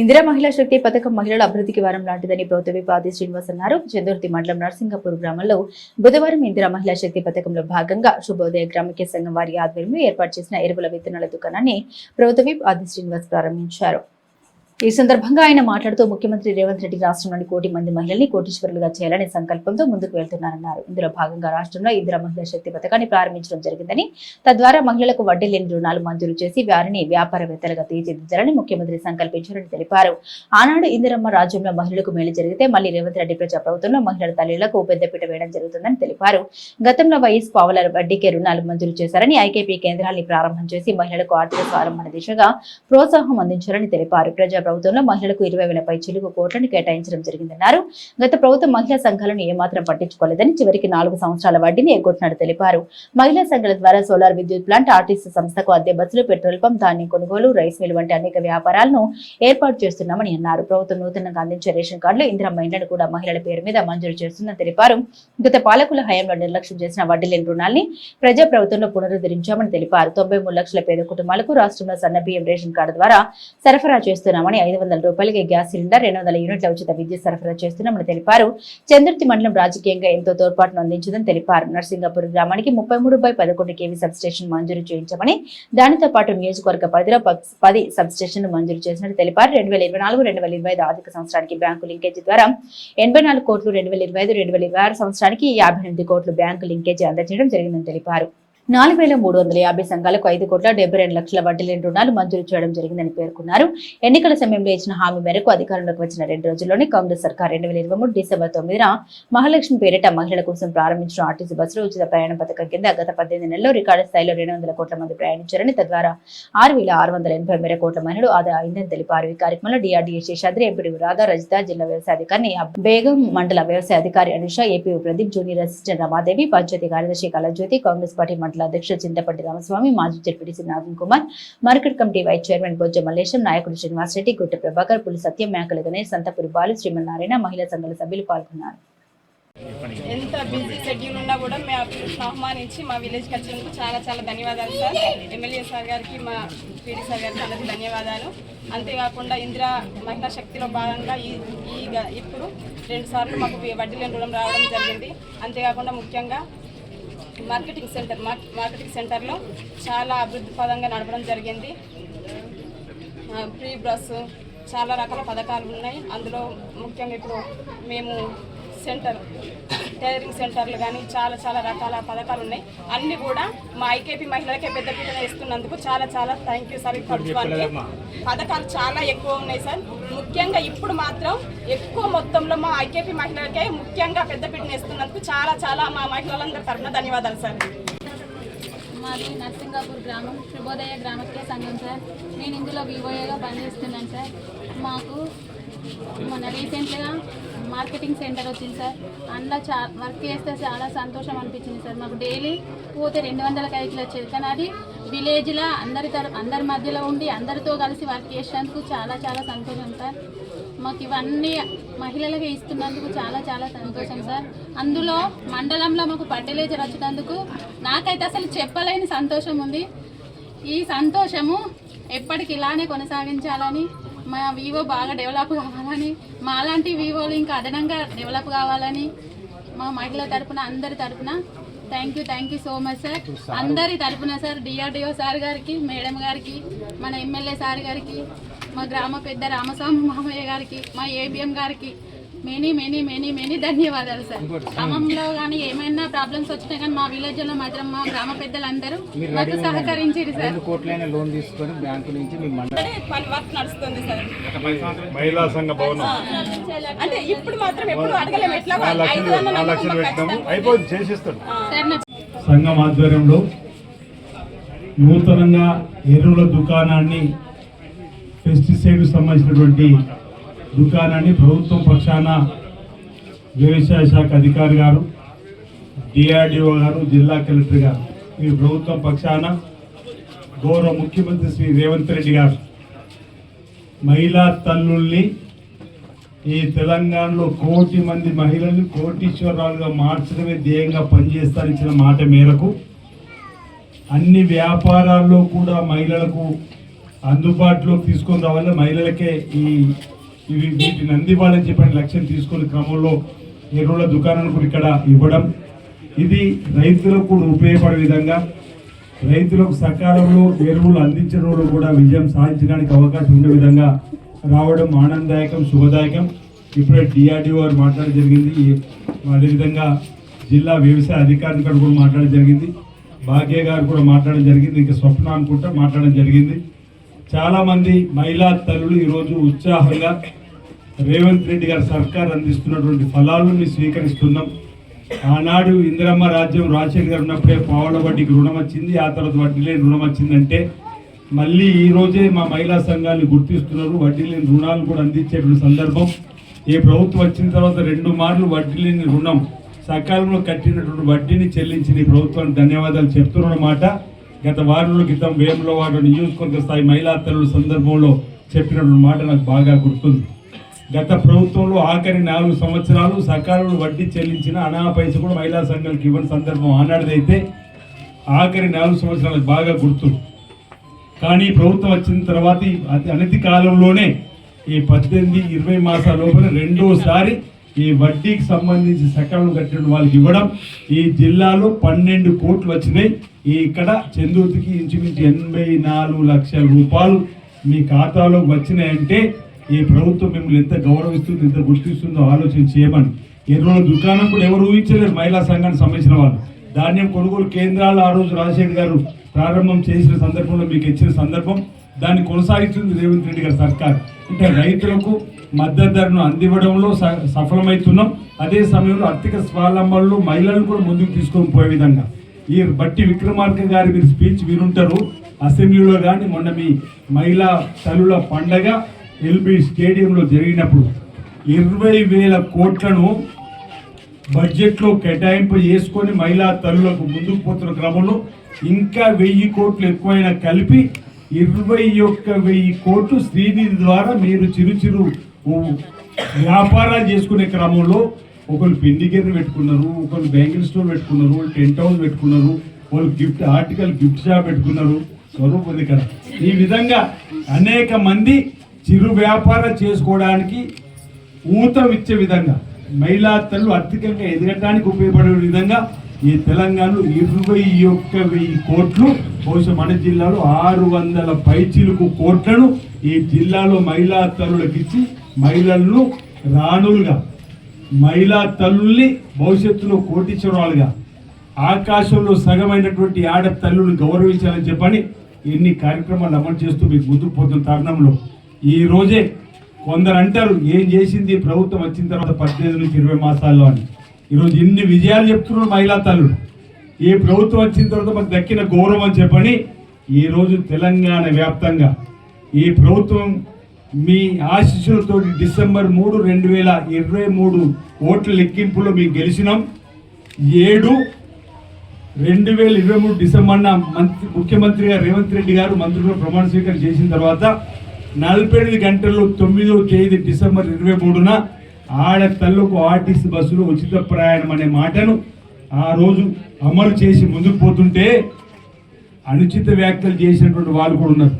ఇందిరా మహిళా శక్తి పథకం మహిళల అభివృద్ధికి వారం లాంటిదని ప్రభుత్వ ఆది శ్రీనివాస్ అన్నారు. చందుర్తి మండలం నరసింగపూర్ గ్రామంలో బుధవారం ఇందిరా మహిళా శక్తి పథకంలో భాగంగా శుభోదయ గ్రామీణ సంఘం వారి ఆధ్వర్యంలో ఏర్పాటు చేసిన ఎరువుల విత్తనాల దుకాణాన్ని ప్రభుత్వ విప్ ఆది శ్రీనివాస్ ప్రారంభించారు. ఈ సందర్భంగా ఆయన మాట్లాడుతూ ముఖ్యమంత్రి రేవంత్ రెడ్డి రాష్ట్రంలోని కోటి మంది మహిళల్ని కోటీశ్వరులుగా చేయాలనే సంకల్పంతో ముందుకు వెళ్తున్నారన్నారు. ఇందులో భాగంగా రాష్ట్రంలో ఇందిరా మహిళా శక్తి పథకాన్ని ప్రారంభించడం జరిగిందని తద్వారా మహిళలకు వడ్డీ లేని రుణాలు మంజూరు చేసి వారిని వ్యాపారవేత్తలుగా తీర్చిదిద్దాలని ముఖ్యమంత్రి సంకల్పించారని తెలిపారు. ఆనాడు ఇందిరమ్మ రాజ్యంలో మహిళలకు మేలు జరిగితే మళ్ళీ రేవంత్ రెడ్డి ప్రజా ప్రభుత్వంలో మహిళల తల్లులకు పెద్దపీట వేయడం జరుగుతుందని తెలిపారు. గతంలో వైఎస్ పావుల వడ్డీకే రుణాలు మంజూరు చేశారని ఐకేపీ కేంద్రాన్ని ప్రారంభం చేసి మహిళలకు ఆర్థిక స్వారంభణ దిశగా ప్రోత్సాహం అందించారని తెలిపారు. ప్రజా ప్రభుత్వంలో మహిళలకు ఇరవై వేల పై కోట్లను కేటాయించడం జరిగిందన్నారు. గత ప్రభుత్వం మహిళా సంఘాలను ఏమాత్రం పట్టించుకోలేదని చివరికి నాలుగు సంవత్సరాల వడ్డీని ఎగ్గొట్టినట్టు తెలిపారు. మహిళా సంఘాల ద్వారా సోలార్ విద్యుత్ ప్లాంట్ ఆర్టీసీ సంస్థకు అద్దె బస్సులు పెట్రోల్ పంప్ ధాన్యం కొనుగోలు రైస్ మిల్ వంటి అనేక వ్యాపారాలను ఏర్పాటు చేస్తున్నామని అన్నారు. ప్రభుత్వం నూతనంగా అందించే రేషన్ కార్డులు ఇందిరా మహిళను కూడా మహిళల పేరు మీద మంజూరు చేస్తుందని తెలిపారు. గత పాలకుల హయాంలో నిర్లక్ష్యం చేసిన వడ్డీ లేని రుణాల్ని ప్రజా ప్రభుత్వంలో పునరుద్ధరించామని తెలిపారు. తొంభై మూడు లక్షల పేద కుటుంబాలకు రాష్ట్రంలో సన్న బియ్యం రేషన్ కార్డు ద్వారా సరఫరా చేస్తున్నామని ఐదు వందల రూపాయలకి గ్యాస్ సిలిండర్ రెండు వందల యూనిట్ల ఉచిత విద్యుత్ సరఫరా చేస్తున్నామని తెలిపారు. చంద్రుతి మండలం రాజకీయంగా ఎంతో తోడ్పాటును అందించిందని తెలిపారు. నర్సింగపూర్ గ్రామానికి ముప్పై మూడు బై పదకొండు కేవీ సబ్ స్టేషన్ మంజూరు చేయించమని దానితో పాటు నియోజకవర్గ పరిధిలో పది సబ్స్టేషన్ మంజూరు చేసినట్టు తెలిపారు. రెండు వేల ఇరవై నాలుగు రెండు వేల ఇరవై ఐదు ఆర్థిక సంవత్సరానికి బ్యాంకు లింకేజీ ద్వారా ఎనభై నాలుగు కోట్లు రెండు వేల ఇరవై ఐదు రెండు వేల ఇరవై ఆరు సంవత్సరానికి యాభై ఎనిమిది కోట్లు బ్యాంకు లింకేజీ అందజేయడం జరిగిందని తెలిపారు. నాలుగు వేల మూడు వందల యాభై సంఘాలకు ఐదు కోట్ల డెబ్బై రెండు లక్షల వడ్డీ లేని రుణాలు మంజూరు చేయడం జరిగిందని పేర్కొన్నారు. ఎన్నికల సమయంలో ఇచ్చిన హామీ మేరకు అధికారంలోకి వచ్చిన రెండు రోజుల్లోనే కాంగ్రెస్ సర్కార్ రెండు వేల ఇరవై మూడు డిసెంబర్ తొమ్మిదిన మహాలక్ష్మి పేరిట మహిళల కోసం ప్రారంభించిన ఆర్టీసీ బస్సులు ఉచిత ప్రయాణ పథకం కింద గత పద్దెనిమిది నెలల్లో రికార్డు స్థాయిలో రెండు వందల కోట్ల మంది ప్రయాణించారని తద్వారా ఆరు వేల ఆరు వందల ఎనభై మేర కోట్ల మహిళలు ఆదా అయిందని తెలిపారు. ఈ కార్యక్రమంలో డిఆర్డీఏ శేషాద్రి ఎంపీ రాధా రజిత జిల్లా వ్యవసాయ అధికారి బేగం మండల వ్యవసాయ అధికారి Anusha AP Pradeep junior assistant Ramadevi panchayat కార్యదర్శి కళాజ్యోతి కాంగ్రెస్ పార్టీ మండల అధ్యక్షుడు చింతపట్టి రామస్వామి మాజీ ZPTC Nagan Kumar market committee vice chairman Bojja Mallesham నాయకుడు శ్రీనివాస్ రెడ్డి గుట్ట ప్రభాకర్ పులి సత్యం మేకల గణేష్ సంతపురి బాలు శ్రీమన్నారాయణ మహిళా సంఘాల సభ్యులు పాల్గొన్నారు. ఎంత బిజీ షెడ్యూల్ ఉన్నా కూడా మేము పిలుపుని ఆహ్వానించి మా విలేజ్కి వచ్చినందుకు చాలా చాలా ధన్యవాదాలు సార్. ఎమ్మెల్యే సార్ గారికి మా పీడీ సార్ గారికి అందరికీ ధన్యవాదాలు. అంతేకాకుండా ఇందిరా మహిళా శక్తిలో భాగంగా ఈ ఈ ఇప్పుడు రెండు సార్లు మాకు వడ్డీ లేని రుణం రావడం జరిగింది. అంతేకాకుండా ముఖ్యంగా మార్కెటింగ్ సెంటర్ మార్కెటింగ్ సెంటర్లో చాలా అభివృద్ధి పదంగా నడపడం జరిగింది. ఫ్రీ బస్ చాలా రకాల పథకాలు ఉన్నాయి. అందులో ముఖ్యంగా ఇప్పుడు మేము సెంటర్ టైలరింగ్ సెంటర్లు కానీ చాలా చాలా రకాల పథకాలు ఉన్నాయి. అన్ని కూడా మా ఐకేపీ మహిళలకే పెద్ద పీటన ఇస్తున్నందుకు చాలా చాలా థ్యాంక్ యూ సార్ ప్రభుత్వానికి పథకాలు చాలా ఎక్కువ ఉన్నాయి సార్ ముఖ్యంగా ఇప్పుడు మాత్రం ఎక్కువ మొత్తంలో మా ఐకేపీ మహిళలకే ముఖ్యంగా పెద్ద పీటన ఇస్తున్నందుకు చాలా చాలా మా మహిళలందరి తరఫున ధన్యవాదాలు సార్ మాది నర్సింగాపూర్ గ్రామం శుభోదయ గ్రామకే సంఘం సార్ నేను ఇందులో వివోఏగా పనిచేస్తున్నాను సార్ మాకు మన రీసెంట్గా మార్కెటింగ్ సెంటర్ వచ్చింది సార్. అందులో చా వర్క్ చేస్తే చాలా సంతోషం అనిపించింది సార్. మాకు డైలీ పోతే రెండు వందల కైకిలు వచ్చేది కానీ అది విలేజ్లో అందరి తర అందరి మధ్యలో ఉండి అందరితో కలిసి వర్క్ చేసేందుకు చాలా చాలా సంతోషం సార్. మాకు ఇవన్నీ మహిళలకి ఇస్తున్నందుకు చాలా చాలా సంతోషం సార్. అందులో మండలంలో మాకు ఫర్టిలైజర్ వచ్చినందుకు నాకైతే అసలు చెప్పలేని సంతోషం ఉంది. ఈ సంతోషము ఎప్పటికి ఇలానే కొనసాగించాలని మా వివో బాగా డెవలప్ కావాలని మాలాంటి వివోలు ఇంకా అదనంగా డెవలప్ కావాలని మా మహిళల తరపున అందరి తరపున thank you thank you so much sir అందరి తరపున సార్ డిఆర్డిఓ సార్ గారికి మేడం గారికి మన ఎమ్మెల్యే సార్ గారికి మా గ్రామ పెద్ద రామస్వామి మామయ్య గారికి మా ఏబిఎం గారికి మెనీ మెనీ మెనీ మెనీ ధన్యవాదాలు సార్. గ్రామంలో కానీ ఏమైనా ప్రాబ్లమ్స్ వచ్చినా కానీ మా విలేజ్లో మాత్రం మా గ్రామ పెద్దలందరూ మాకు సహకరించారు సార్. కోట్లైన లోన్ తీసుకొని బ్యాంకు నుంచి మీ మండలం ఇక్కడే పని వర్క్ నడుస్తుంది సార్. మహిళా సంఘ భవనం. అంటే ఇప్పుడు మాత్రం ఎప్పుడు అడగలేము ఎట్లా అయిపోయింది చేసిస్తాడు. సంఘం ఆధ్వర్యంలో నూతనంగా ఎరువుల దుకాణాన్ని పెస్టిసైడ్ సంబంధించినటువంటి దుకాణాన్ని ప్రభుత్వం పక్షాన వ్యవసాయ శాఖ అధికారి గారు డిఆర్డిఓ గారు జిల్లా కలెక్టర్ గారు ఈ ప్రభుత్వం పక్షాన గౌరవ ముఖ్యమంత్రి శ్రీ రేవంత్ రెడ్డి గారు మహిళా తల్లుల్ని ఈ తెలంగాణలో కోటి మంది మహిళల్ని కోటీశ్వరాలుగా మార్చడమే ధ్యేయంగా పనిచేస్తానిచ్చిన మాట మేరకు అన్ని వ్యాపారాల్లో కూడా మహిళలకు అందుబాటులోకి తీసుకుని రావాలి. మహిళలకే ఈ ఇవి వీటిని అందివ్వాలని చెప్పని లక్ష్యం తీసుకునే క్రమంలో ఎరువుల దుకాణాలు ఇక్కడ ఇవ్వడం. ఇది రైతులకు కూడా ఉపయోగపడే విధంగా రైతులకు సకాలంలో ఎరువులు అందించడంలో కూడా విజయం సాధించడానికి అవకాశం ఉండే విధంగా రావడం ఆనందదాయకం శుభదాయకం. ఇప్పుడే డిఆర్డిఓ గారు మాట్లాడడం జరిగింది. అదేవిధంగా జిల్లా వ్యవసాయ అధికారి కూడా మాట్లాడడం జరిగింది. భాగ్య గారు కూడా మాట్లాడడం జరిగింది. ఇంకా స్వప్న అనుకుంటా మాట్లాడడం జరిగింది. చాలామంది మహిళా తల్లులు ఈరోజు ఉత్సాహంగా రేవంత్ రెడ్డి గారి సర్కార్ అందిస్తున్నటువంటి ఫలాలను స్వీకరిస్తున్నాం. ఆనాడు ఇందిరమ్మ రాజ్యం రాజశేఖర్ గారు ఉన్నప్పుడే పావుల వడ్డీకి రుణం వచ్చింది ఆ తర్వాత వడ్డీ లేని రుణం వచ్చిందంటే మళ్ళీ ఈ రోజే మా మహిళా సంఘాన్ని గుర్తిస్తున్నారు. వడ్డీ లేని రుణాలు కూడా అందించేటువంటి సందర్భం. ఈ ప్రభుత్వం వచ్చిన తర్వాత రెండు మార్లు వడ్డీ లేని రుణం సకాలంలో కట్టినటువంటి వడ్డీని చెల్లించిన ఈ ప్రభుత్వానికి ధన్యవాదాలు చెప్తున్న గత వారంలో క్రితం వేములో వాడు నియోజకవర్గ స్థాయి మహిళా తల్లుల సందర్భంలో చెప్పినటువంటి మాట నాకు బాగా గుర్తుంది. గత ప్రభుత్వంలో ఆఖరి నాలుగు సంవత్సరాలు సకాలంలో వడ్డీ చెల్లించిన అనా పైస కూడా మహిళా సంఘాలకు ఇవ్వని సందర్భం ఆనాడిదైతే ఆఖరి నాలుగు సంవత్సరాలకు బాగా గుర్తు. కానీ ప్రభుత్వం వచ్చిన తర్వాత అతి అనతి కాలంలోనే ఈ పద్దెనిమిది ఇరవై మాసాల లోపల రెండోసారి ఈ వడ్డీకి సంబంధించి సకాలం కట్టిన వాళ్ళకి ఇవ్వడం ఈ జిల్లాలో పన్నెండు కోట్లు వచ్చినాయి. ఇక్కడ చందుర్తికి ఇంచుమించు ఎనభై నాలుగు లక్షల రూపాయలు మీ ఖాతాలో వచ్చినాయంటే ఈ ప్రభుత్వం మిమ్మల్ని ఎంత గౌరవిస్తుంది ఎంత గుర్తిస్తుందో ఆలోచన చేయమని. ఎన్నో దుకాణం కూడా ఎవరు ఊహించలేరు మహిళా సంఘానికి సంబంధించిన వాళ్ళు. ధాన్యం కొనుగోలు కేంద్రాలు ఆ రోజు రాజశేఖర్ గారు ప్రారంభం చేసిన సందర్భంలో మీకు ఇచ్చిన సందర్భం దాన్ని కొనసాగిస్తుంది రేవంత్ రెడ్డి గారి సర్కార్. అంటే రైతులకు మద్దతు ధరను అందివ్వడంలో స- సఫలమవుతున్నాం అదే సమయంలో ఆర్థిక స్వావలంబనలో మహిళలను కూడా ముందుకు తీసుకొని పోయే విధంగా. ఈ బట్టి విక్రమార్క గారి మీరు స్పీచ్ వినుంటారు. అసెంబ్లీలో కానీ మొన్న మీ మహిళా తల్లుల పండగ ఎల్బి స్టేడియంలో జరిగినప్పుడు ఇరవై వేల కోట్లను బడ్జెట్లో కేటాయింపు చేసుకొని మహిళా తల్లులకు ముందుకు పోతున్న క్రమంలో ఇంకా వెయ్యి కోట్లు ఎక్కువైనా కలిపి ఇరవై ఒక్క వెయ్యి కోట్లు శ్రీనిధి ద్వారా మీరు చిరు చిరు వ్యాపారాలు చేసుకునే క్రమంలో ఒకరు పిండి గిర్ర పెట్టుకున్నారు ఒకరు బ్యాంగిల్ స్టోర్ పెట్టుకున్నారు వాళ్ళు టెంట్ హౌస్ పెట్టుకున్నారు వాళ్ళు గిఫ్ట్ ఆర్టికల్ గిఫ్ట్ షాప్ పెట్టుకున్నారు. స్వరూప్ ఉంది కదా ఈ విధంగా అనేక మంది చిరు వ్యాపారం చేసుకోవడానికి ఊతం ఇచ్చే విధంగా మహిళా తల్లు ఆర్థికంగా ఎదగటానికి ఉపయోగపడే విధంగా ఈ తెలంగాణలో ఇరవై ఒక్క వెయ్యి కోట్లు బహుశా మన జిల్లాలో ఆరు వందల పైచిలుకు కోట్లను ఈ జిల్లాలో మహిళా తల్లులకు ఇచ్చి మహిళలను రాణులుగా మహిళా తల్లుల్ని భవిష్యత్తులో కోటీశ్వరాలుగా ఆకాశంలో సగమైనటువంటి ఆడ తల్లుని గౌరవించాలని చెప్పని ఎన్ని కార్యక్రమాలు అమలు చేస్తూ మీకు ముందుకు పోతున్న తరుణంలో ఈ రోజే కొందరు అంటారు ఏం చేసింది? ప్రభుత్వం వచ్చిన తర్వాత పద్దెనిమిది నుంచి ఇరవై మాసాల్లో అని. ఈరోజు ఇన్ని విజయాలు చెప్తున్నారు మహిళా తల్లుడు. ఈ ప్రభుత్వం వచ్చిన తర్వాత మాకు దక్కిన గౌరవం అని చెప్పని ఈరోజు తెలంగాణ వ్యాప్తంగా ఈ ప్రభుత్వం మీ ఆశీస్సులతో డిసెంబర్ మూడు రెండు వేల ఇరవై మూడు ఓట్ల లెక్కింపులో మేము గెలిచినాం. ఏడు రెండు వేల ఇరవై మూడు డిసెంబర్న మంత్రి ముఖ్యమంత్రి గారు రేవంత్ రెడ్డి గారు మంత్రులు ప్రమాణ స్వీకారం చేసిన తర్వాత నలభై ఎనిమిది గంటల్లో తొమ్మిదో తేదీ డిసెంబర్ ఇరవై మూడున ఆడ తల్లుకు ఆర్టీసీ బస్సులు ఉచిత ప్రయాణం అనే మాటను ఆ రోజు అమలు చేసి ముందుకు పోతుంటే అనుచిత వ్యాఖ్యలు చేసినటువంటి వాళ్ళు కూడా ఉన్నారు.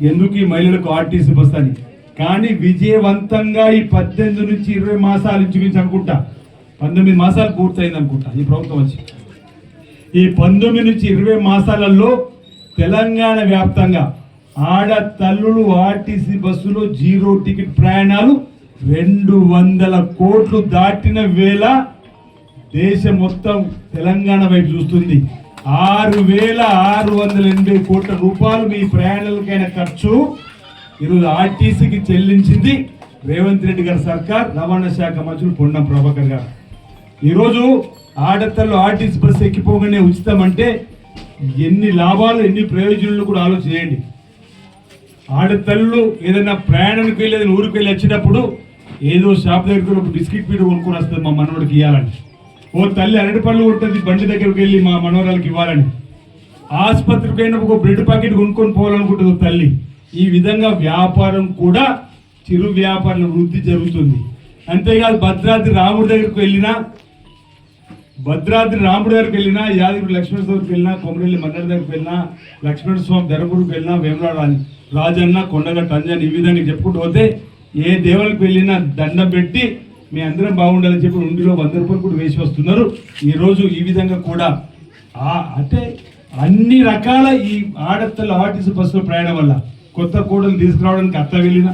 ఎందుకు ఈ మహిళలకు ఆర్టీసీ బస్ అని? కానీ విజయవంతంగా ఈ పద్దెనిమిది నుంచి ఇరవై మాసాలు ఇంచుమించు అనుకుంటా. పంతొమ్మిది మాసాలు పూర్తయింది అనుకుంటా ఈ ప్రభుత్వం వచ్చి. ఈ పంతొమ్మిది నుంచి ఇరవై మాసాలలో తెలంగాణ వ్యాప్తంగా ఆడ తల్లులు ఆర్టీసీ బస్సులో జీరో టికెట్ ప్రయాణాలు రెండు వందల కోట్లు దాటిన వేళ దేశం మొత్తం తెలంగాణ వైపు చూస్తుంది. ఆరు వేల ఆరు వందల ఎనభై కోట్ల రూపాయలు మీ ప్రయాణాలకైన ఖర్చు. ఈరోజు ఆర్టీసీకి చెల్లించింది రేవంత్ రెడ్డి గారి సర్కార్ రవాణా శాఖ మంత్రులు పొన్నం ప్రభాకర్ గారు. ఈరోజు ఆడతల్లో ఆర్టీసీ బస్సు ఎక్కిపోగానే ఉచితం అంటే ఎన్ని లాభాలు ఎన్ని ప్రయోజనాలు కూడా ఆలోచన చేయండి. ఆడతల్లు ఏదైనా ప్రయాణానికి వెళ్ళి ఊరికి వెళ్ళి వచ్చినప్పుడు ఏదో షాప్ దగ్గర ఒక బిస్కెట్ పీడ కొనుక్కొని వస్తుంది మా మనవడికి ఇవ్వాలని. ఓ తల్లి అరటి పళ్ళు ఉంటుంది బండి దగ్గరికి వెళ్ళి మా మనవరాలకి ఇవ్వాలని. ఆసుపత్రికి పోయినప్పుడు ఒక బ్రెడ్ ప్యాకెట్ కొనుక్కొని పోవాలనుకుంటుంది తల్లి. ఈ విధంగా వ్యాపారం కూడా చిరు వ్యాపారం వృద్ధి జరుగుతుంది. అంతేకాదు భద్రాద్రి రాముడి దగ్గరికి వెళ్ళినా భద్రాద్రి రాముడి దగ్గరికి వెళ్ళినా యాదగిరి లక్ష్మణ స్వామికి వెళ్ళినా కొమరెల్లి మన్నడి దగ్గరికి వెళ్ళినా లక్ష్మణ స్వామి ధర్మపురికి వెళ్ళినా వేమలాడ రాజన్న కొండగట్ట అంజన్ ఈ విధంగా చెప్పుకుంటూ పోతే ఏ దేవుళ్ళకి వెళ్ళినా దండం పెట్టి మీ అందరం బాగుండాలని చెప్పి ఉండిలో వంద రూపాయలు కూడా వేసి వస్తున్నారు. ఈరోజు ఈ విధంగా కూడా అంటే అన్ని రకాల ఈ ఆడతల ఆర్టీసీ బస్సులో ప్రయాణం వల్ల కొత్త కోడలు తీసుకురావడానికి అత్త వెళ్ళిన